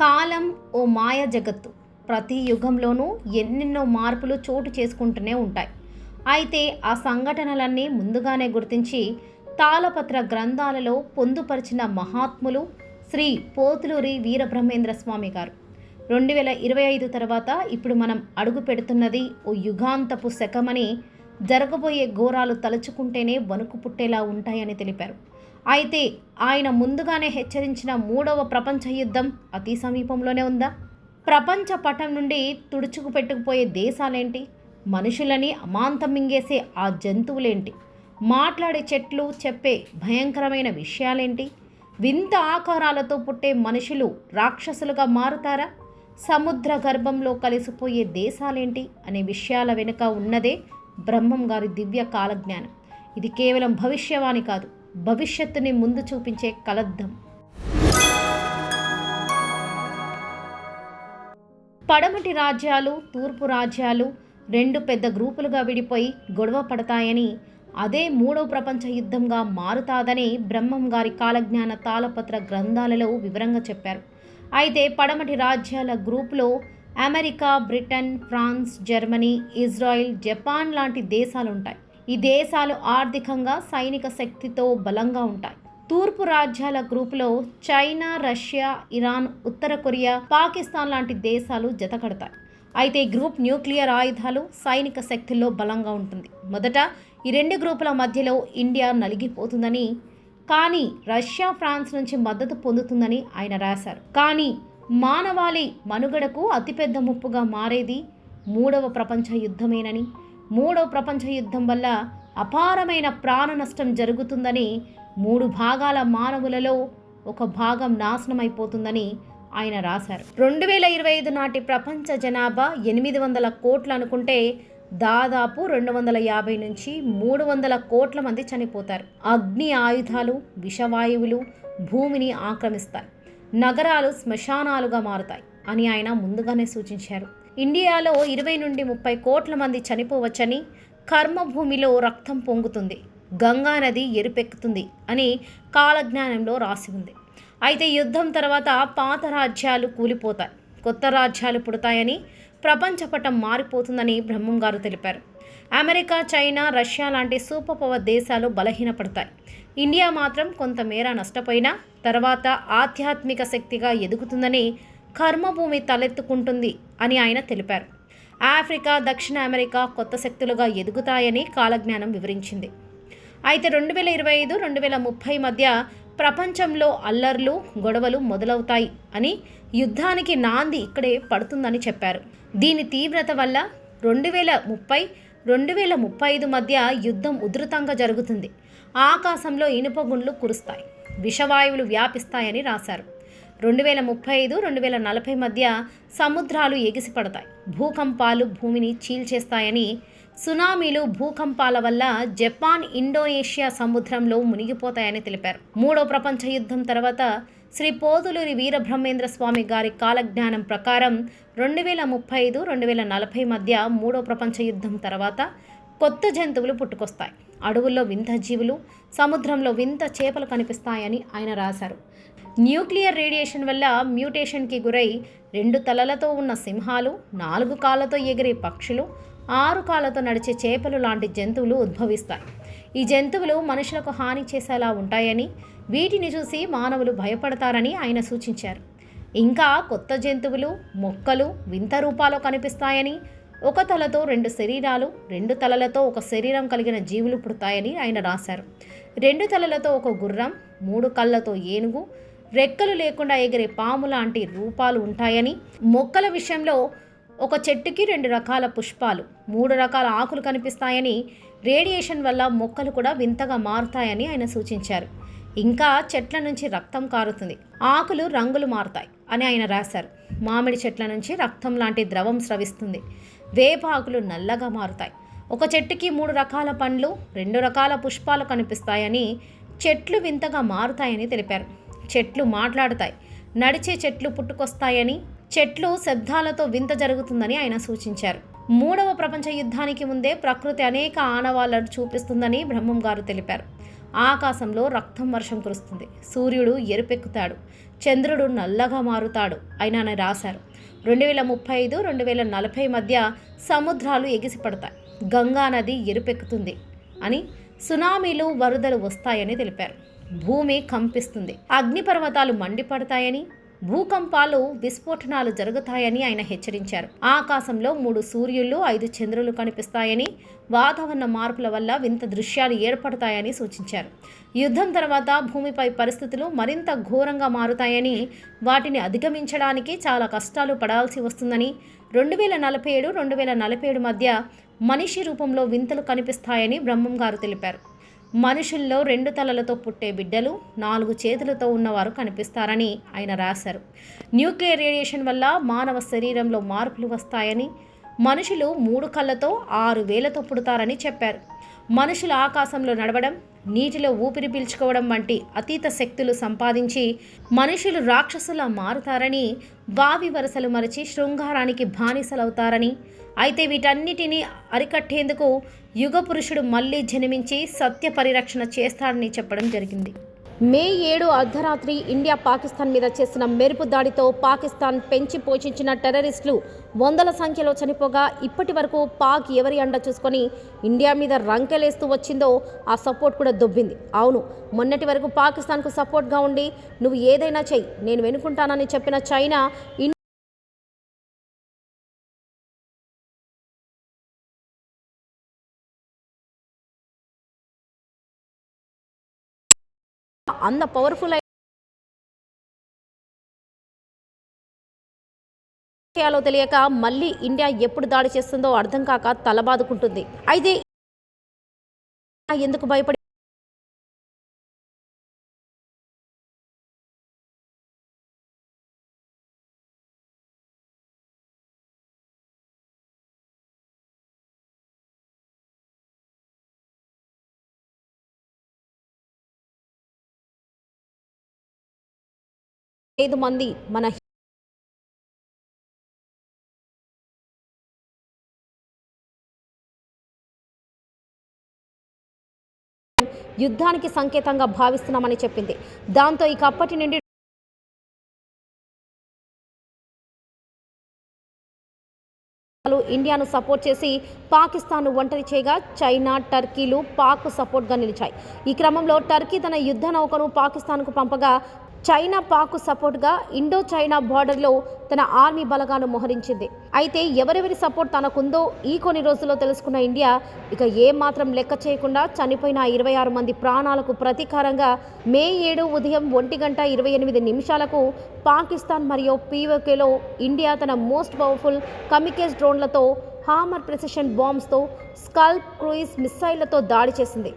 కాలం ఓ మాయ జగత్తు. ప్రతి యుగంలోనూ ఎన్నెన్నో మార్పులు చోటు చేసుకుంటూనే ఉంటాయి. అయితే ఆ సంఘటనలన్నీ ముందుగానే గుర్తించి తాళపత్ర గ్రంథాలలో పొందుపరిచిన మహాత్ములు శ్రీ పోతులూరి వీరబ్రహ్మేంద్ర స్వామి గారు. రెండు వేల ఇరవై ఐదు తర్వాత ఇప్పుడు మనం అడుగు పెడుతున్నది ఓ యుగాంతపు శకమని జరగబోయే ఘోరాలు తలుచుకుంటేనే వణుకు పుట్టేలా ఉంటాయని తెలిపారు. అయితే ఆయన ముందుగానే హెచ్చరించిన మూడవ ప్రపంచ యుద్ధం అతి సమీపంలోనే ఉందా? ప్రపంచ పటం నుండి తుడుచుకు పెట్టుకుపోయే దేశాలేంటి? మనుషులని అమాంతం మింగేసే ఆ జంతువులేంటి? మాట్లాడే చెట్లు చెప్పే భయంకరమైన విషయాలేంటి? వింత ఆకారాలతో పుట్టే మనుషులు రాక్షసులుగా మారుతారా? సముద్ర గర్భంలో కలిసిపోయే దేశాలేంటి అనే విషయాల వెనుక ఉన్నదే బ్రహ్మం గారి దివ్య కాలజ్ఞానం. ఇది కేవలం భవిష్యవాణి కాదు. భవిష్యత్తుని ముందు చూపించే కలద్దం. పడమటి రాజ్యాలు తూర్పు రాజ్యాలు రెండు పెద్ద గ్రూపులుగా విడిపోయి గొడవ పడతాయని అదే మూడవ ప్రపంచ యుద్ధంగా మారుతాదని బ్రహ్మం గారి కాలజ్ఞాన తాళపత్ర గ్రంథాలలో వివరంగా చెప్పారు. అయితే పడమటి రాజ్యాల గ్రూపులో America Britain France Germany Israel Japan లాంటి దేశాలుంటాయి. ఈ దేశాలు ఆర్థికంగా సైనిక శక్తితో బలంగా ఉంటాయి. తూర్పు రాజ్యాల గ్రూపులో చైనా రష్యా ఇరాన్ ఉత్తర కొరియా పాకిస్తాన్ లాంటి దేశాలు జతకడతాయి అయితే ఈ గ్రూప్ న్యూక్లియర్ ఆయుధాలు సైనిక శక్తుల్లో బలంగా ఉంటుంది. మొదట ఈ రెండు గ్రూపుల మధ్యలో ఇండియా నలిగిపోతుందని కానీ రష్యా ఫ్రాన్స్ నుంచి మద్దతు పొందుతుందని ఆయన రాశారు. కానీ మానవాళి మనుగడకు అతిపెద్ద ముప్పుగా మారేది మూడవ ప్రపంచ యుద్ధమేనని మూడో ప్రపంచ యుద్ధం వల్ల అపారమైన ప్రాణ నష్టం జరుగుతుందని మూడు భాగాల మానవులలో ఒక భాగం నాశనమైపోతుందని ఆయన రాశారు. రెండు వేల ఇరవై ఐదు నాటి ప్రపంచ జనాభా ఎనిమిది వందల కోట్లు అనుకుంటే దాదాపు రెండు వందల యాభై నుంచి మూడు వందల కోట్ల మంది చనిపోతారు. అగ్ని ఆయుధాలు విషవాయువులు భూమిని ఆక్రమిస్తాయి. నగరాలు శ్మశానాలుగా మారుతాయి. అని ఆయన ముందుగానే సూచించారు. ఇండియాలో ఇరవై నుండి ముప్పై కోట్ల మంది చనిపోవచ్చని కర్మభూమిలో రక్తం పొంగుతుంది గంగా నది ఎరుపెక్కుతుంది అని కాలజ్ఞానంలో రాసి ఉంది. అయితే యుద్ధం తర్వాత పాత రాజ్యాలు కూలిపోతాయి కొత్త రాజ్యాలు పుడతాయని ప్రపంచపటం మారిపోతుందని బ్రహ్మం గారు తెలిపారు. అమెరికా చైనా రష్యా లాంటి సూపర్ పవర్ దేశాలు బలహీనపడతాయి. ఇండియా మాత్రం కొంతమేర నష్టపోయినా తర్వాత ఆధ్యాత్మిక శక్తిగా ఎదుగుతుందని కర్మభూమి తలెత్తుకుంటుంది అని ఆయన తెలిపారు. ఆఫ్రికా దక్షిణ అమెరికా కొత్త శక్తులుగా ఎదుగుతాయని కాలజ్ఞానం వివరించింది. అయితే రెండు వేల ఇరవై ఐదు రెండు వేల ముప్పై మధ్య ప్రపంచంలో అల్లర్లు గొడవలు మొదలవుతాయి అని యుద్ధానికి నాంది ఇక్కడే పడుతుందని చెప్పారు. దీని తీవ్రత వల్ల రెండు వేల ముప్పై రెండు వేల ముప్పై ఐదు మధ్య యుద్ధం ఉధృతంగా జరుగుతుంది. ఆకాశంలో ఇనుప గుండ్లు కురుస్తాయి. విషవాయువులు వ్యాపిస్తాయని రాశారు. రెండు వేల ముప్పై ఐదు రెండు వేల నలభై మధ్య సముద్రాలు ఎగిసిపడతాయి. భూకంపాలు భూమిని చీల్చేస్తాయని సునామీలు భూకంపాల వల్ల జపాన్ ఇండోనేషియా సముద్రంలో మునిగిపోతాయని తెలిపారు. మూడో ప్రపంచ యుద్ధం తర్వాత శ్రీ పోతులూరి వీరబ్రహ్మేంద్ర స్వామి గారి కాలజ్ఞానం ప్రకారం రెండు వేల ముప్పై ఐదు రెండు వేల నలభై మధ్య మూడో ప్రపంచ యుద్ధం తర్వాత కొత్త జంతువులు పుట్టుకొస్తాయి. అడవుల్లో వింత జీవులు సముద్రంలో వింత చేపలు కనిపిస్తాయని ఆయన రాశారు. న్యూక్లియర్ రేడియేషన్ వల్ల మ్యూటేషన్కి గురై రెండు తలలతో ఉన్న సింహాలు నాలుగు కాళ్ళతో ఎగిరే పక్షులు ఆరు కాళ్ళతో నడిచే చేపలు లాంటి జంతువులు ఉద్భవిస్తాయి. ఈ జంతువులు మనుషులకు హాని చేసేలా ఉంటాయని వీటిని చూసి మానవులు భయపడతారని ఆయన సూచించారు. ఇంకా కొత్త జంతువులు మొక్కలు వింత రూపాలు కనిపిస్తాయని ఒక తలతో రెండు శరీరాలు రెండు తలలతో ఒక శరీరం కలిగిన జీవులు పుడతాయని ఆయన రాశారు. రెండు తలలతో ఒక గుర్రం మూడు కళ్ళతో ఏనుగు రెక్కలు లేకుండా ఎగిరే పాము లాంటి రూపాలు ఉంటాయని మొక్కల విషయంలో ఒక చెట్టుకి రెండు రకాల పుష్పాలు మూడు రకాల ఆకులు కనిపిస్తాయని రేడియేషన్ వల్ల మొక్కలు కూడా వింతగా మారుతాయని ఆయన సూచించారు. ఇంకా చెట్ల నుంచి రక్తం కారుతుంది. ఆకులు రంగులు మారుతాయి అని ఆయన రాశారు. మామిడి చెట్ల నుంచి రక్తం లాంటి ద్రవం స్రవిస్తుంది. వేప ఆకులు నల్లగా మారుతాయి. ఒక చెట్టుకి మూడు రకాల పండ్లు రెండు రకాల పుష్పాలు కనిపిస్తాయని చెట్లు వింతగా మారుతాయని తెలిపారు. చెట్లు మాట్లాడుతాయి. నడిచే చెట్లు పుట్టుకొస్తాయని చెట్లు శబ్దాలతో వింత జరుగుతుందని ఆయన సూచించారు. మూడవ ప్రపంచ యుద్ధానికి ముందే ప్రకృతి అనేక ఆనవాళ్ళను చూపిస్తుందని బ్రహ్మం గారు తెలిపారు. ఆకాశంలో రక్తం వర్షం కురుస్తుంది. సూర్యుడు ఎరుపెక్కుతాడు. చంద్రుడు నల్లగా మారుతాడు అయినా రాశారు. రెండు వేల ముప్పై ఐదు రెండు వేల నలభై మధ్య సముద్రాలు ఎగిసిపడతాయి. గంగా నది ఎరుపెక్కుతుంది అని సునామీలు వరదలు వస్తాయని తెలిపారు. భూమి కంపిస్తుంది. అగ్నిపర్వతాలు మండిపడతాయని భూకంపాలు విస్ఫోటనాలు జరుగుతాయని ఆయన హెచ్చరించారు. ఆకాశంలో మూడు సూర్యులు ఐదు చంద్రులు కనిపిస్తాయని వాతావరణ మార్పుల వల్ల వింత దృశ్యాలు ఏర్పడతాయని సూచించారు. యుద్ధం తర్వాత భూమిపై పరిస్థితులు మరింత ఘోరంగా మారుతాయని వాటిని అధిగమించడానికి చాలా కష్టాలు పడాల్సి వస్తుందని రెండు వేల నలభై ఏడు రెండు వేల నలభై ఏడు మధ్య మనిషి రూపంలో వింతలు కనిపిస్తాయని బ్రహ్మం గారు తెలిపారు. మనుషుల్లో రెండు తలలతో పుట్టే బిడ్డలు నాలుగు చేతులతో ఉన్నవారు కనిపిస్తారని ఆయన రాశారు. న్యూక్లియర్ రేడియేషన్ వల్ల మానవ శరీరంలో మార్పులు వస్తాయని మనుషులు మూడు కళ్ళతో ఆరు వేలతో పుడతారని చెప్పారు. మనుషులు ఆకాశంలో నడవడం నీటిలో ఊపిరి పీల్చుకోవడం వంటి అతీత శక్తులు సంపాదించి మనుషులు రాక్షసులా మారుతారని బావి వరసలు మరచి శృంగారానికి బానిసలవుతారని అయితే వీటన్నిటినీ అరికట్టేందుకు యుగ పురుషుడు మళ్ళీ జన్మించి సత్య పరిరక్షణ చేస్తాడని చెప్పడం జరిగింది. మే ఏడు అర్ధరాత్రి ఇండియా పాకిస్తాన్ మీద చేసిన మెరుపు దాడితో పాకిస్తాన్ పెంచి పోషించిన టెర్రరిస్టులు వందల సంఖ్యలో చనిపోగా ఇప్పటి వరకు పాక్ ఎవరి అండ చూసుకొని ఇండియా మీద రంకెలేస్తూ వచ్చిందో ఆ సపోర్ట్ కూడా దొబ్బింది. అవును మొన్నటి వరకు పాకిస్తాన్కు సపోర్ట్గా ఉండి నువ్వు ఏదైనా చెయ్యి నేను వెనుకుంటానని చెప్పిన చైనా అంత పవర్ఫుల్ చేయాలో తెలియక మళ్ళీ ఇండియా ఎప్పుడు దాడి చేస్తుందో అర్థం కాక తలబాదుకుంటుంది. అయితే ఎందుకు భయపడి ఐదు మంది మన యుద్ధానికి సంకేతంగా భావిస్తున్నామని చెప్పింది. దాంతో ఇక అప్పటి నుండి ఇండియాను సపోర్ట్ చేసి పాకిస్తాన్ను ఒంటరి చేయగా చైనా టర్కీలు పాక్ సపోర్ట్గా నిలిచాయి. ఈ క్రమంలో టర్కీ తన యుద్ధ నౌకను పాకిస్తాన్కు పంపగా చైనా పాకు సపోర్ట్గా ఇండో చైనా బార్డర్లో తన ఆర్మీ బలగాను మోహరించింది. అయితే ఎవరెవరి సపోర్ట్ తనకుందో ఈ కొన్ని రోజుల్లో తెలుసుకున్న ఇండియా ఇక ఏ మాత్రం లెక్క చేయకుండా చనిపోయిన ఇరవై ఆరు మంది ప్రాణాలకు ప్రతీకారంగా మే ఏడు ఉదయం ఒంటి గంట ఇరవై ఎనిమిది నిమిషాలకు పాకిస్తాన్ మరియు పీఓకేలో ఇండియా తన మోస్ట్ పవర్ఫుల్ కమికేజ్ డ్రోన్లతో హామర్ ప్రెసిషన్ బాంబ్స్తో స్కల్ప్ క్రూయిజ్ మిస్సైళ్ళతో దాడి చేసింది.